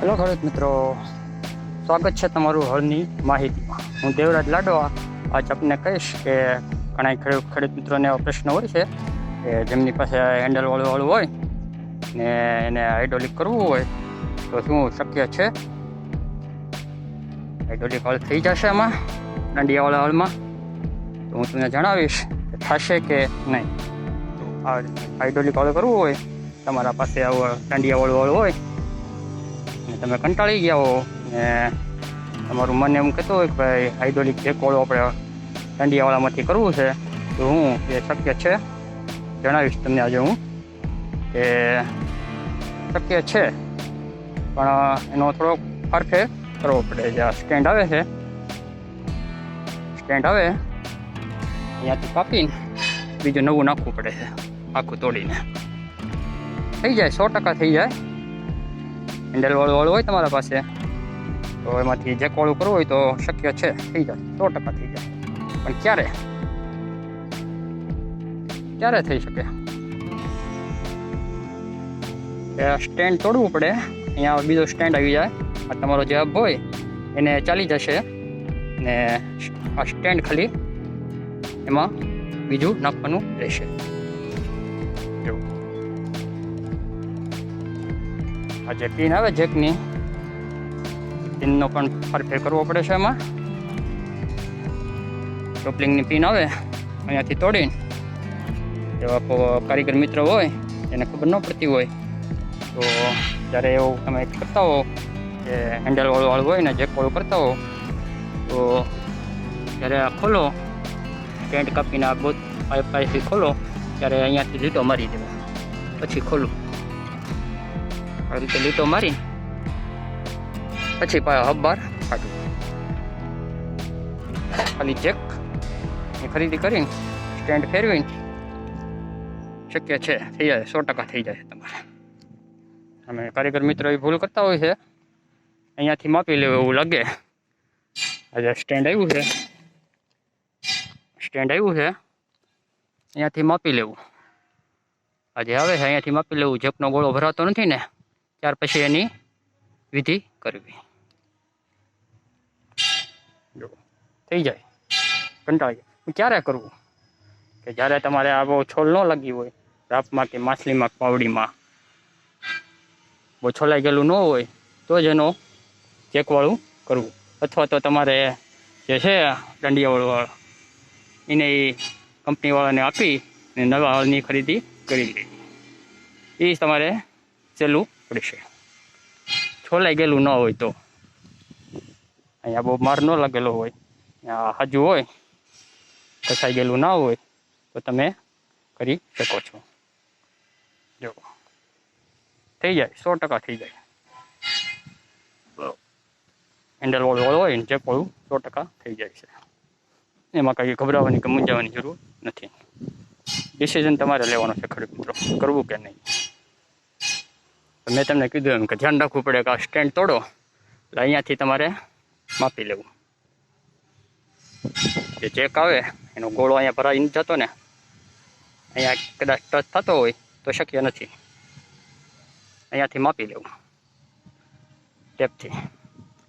Hello ખેડૂત મિત્રો, સ્વાગત છે તમારું હળની માહિતીમાં. હું દેવરાજ લાડવા, આજ આપને કહીશ કે ઘણા ખેડૂત ખેડૂત મિત્રોને એવો પ્રશ્ન હોય છે કે જેમની પાસે હેન્ડલ વાળું હોય ને એને હાઇડ્રોલિક કરવું હોય તો શું શક્ય છે? હાઇડ્રોલિક હળ થઈ જશે આમાં, દાંડિયાવાળા હળમાં? તો હું તમને જણાવીશ કે થશે કે નહીં. હાઇડ્રોલિક હળ કરવું હોય, તમારા પાસે આવું દાંડિયાવાળું હળ હોય તમે કંટાળી ગયા હો. ને તમારું મન એમ કહેતું હોય કે ભાઈ હાઇડ્રોલિક જે કોળો આપણે દાંડિયાવાળામાંથી કરવું છે, તો હું એ શક્ય છે, જણાવીશ તમને આજે હું, કે શક્ય છે. પણ એનો થોડો ફરફેર કરવો પડે. જે આ સ્ટેન્ડ આવે છે સ્ટેન્ડ આવે અહીંયાથી કાપીને બીજું નવું નાખવું પડે છે, આખું તોડીને. થઈ જાય, સો ટકા થઈ જાય. હેન્ડલ વાળું વાળું હોય તમારા પાસે, તો એમાંથી જે કોળું કરવું હોય તો શક્ય છે, થઈ જાય, સો ટકા થઈ જાય. પણ ક્યારે? ક્યારે થઈ શકે? સ્ટેન્ડ તોડવું પડે, અહીંયા બીજો સ્ટેન્ડ આવી જાય, આ તમારો જે હબ હોય, એને ચાલી જશે, ને આ સ્ટેન્ડ ખાલી એમાં બીજું નાખવાનું રહેશે. જો આ જે પિન આવે જેકની, પિનનો પણ ફરફેર કરવો પડે છે એમાં. ટોપલિંગની પિન આવે, અહીંયાથી તોડીને એવા કારીગર મિત્ર હોય, એને ખબર ન પડતી હોય, તો જ્યારે એવું તમે કરતા હો, કે હેન્ડલવાળું વાળું વાળું હોય ને જેકવાળું કરતા હો, તો જ્યારે આ ખોલો, પેન્ટ કાપીને આ બોત પાઇપ પાઇપથી ખોલો, ત્યારે અહીંયાથી લીટો મારી દેવા. પછી ખોલું. આ રીતે લીટો મારી. પછી પા હબ બાર કાઢવું ખાલી ચેક. એ ખરીદી કરીને સ્ટેન્ડ ફેરવીને શક્ય છે, થઈ જાય, સો ટકા થઈ જાય તમારે. અમે કારીગર મિત્રો એ ભૂલ કરતા હોય છે. અહીંયાથી માપી લેવું એવું લાગે. આજે સ્ટેન્ડ આવ્યું છે. સ્ટેન્ડ આવ્યું છે. અહીંયાથી માપી લેવું. આજે આવે છે, અહીંયાથી માપી લેવું. જેપનો ગોળો ભરાતો નથી ને. ત્યાર પછી એની વિધિ કરવી. થઈ જાય. કંટાળી જાય. ક્યારે કરવું? કે જ્યારે તમારે આ બહુ છોલ ન લાગી હોય રાપમાં કે માછલીમાં પાવડીમાં છોલાઈ ગયેલું ન હોય, તો જ એનો ચેકવાળું કરવું. અથવા તો તમારે જે છે, દંડિયાવાળું એને એ કંપનીવાળાને આપી અને નવા હળની ખરીદી કરી લેવી. એ તમારે સહેલું પડશે. છોલાઈ ગયેલું ન હોય તો. અહીંયા બહુ માર ન લાગેલો હોય. હાજુ હોય કસાઈ ગયેલું ના હોય, તો તમે કરી શકો છો. જો. થઈ જાય, સો ટકા થઈ જાય. હેન્ડલ વાળું વાળું હોય જે વાળું સો ટકા થઈ જાય છે. એમાં કંઈ ગભરાવાની કે મૂંઝાવાની જરૂર નથી. ડિસિઝન તમારે લેવાનો છે ખેડૂત મિત્રો. કરવું કે નહીં? મેં તમને કીધું એમ કે ધ્યાન રાખવું પડે કે આ સ્ટેન્ડ તોડો, એટલે અહીંયાથી તમારે માપી લેવું. જે ચેક આવે, એનો ગોળો અહીંયા ભરાઈ જતો ને, અહીંયા કદાચ ટચ થતો હોય તો શક્ય નથી. અહીંયાથી માપી લેવું ટેપથી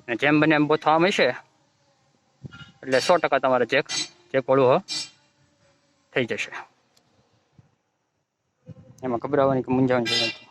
અને જેમ બને એમ બોથવામાં હશે, એટલે સો ટકા તમારે ચેક ચેક વાળું થઈ જશે. એમાં ગભરાવાની કે મૂંઝાવાની જરૂર નથી.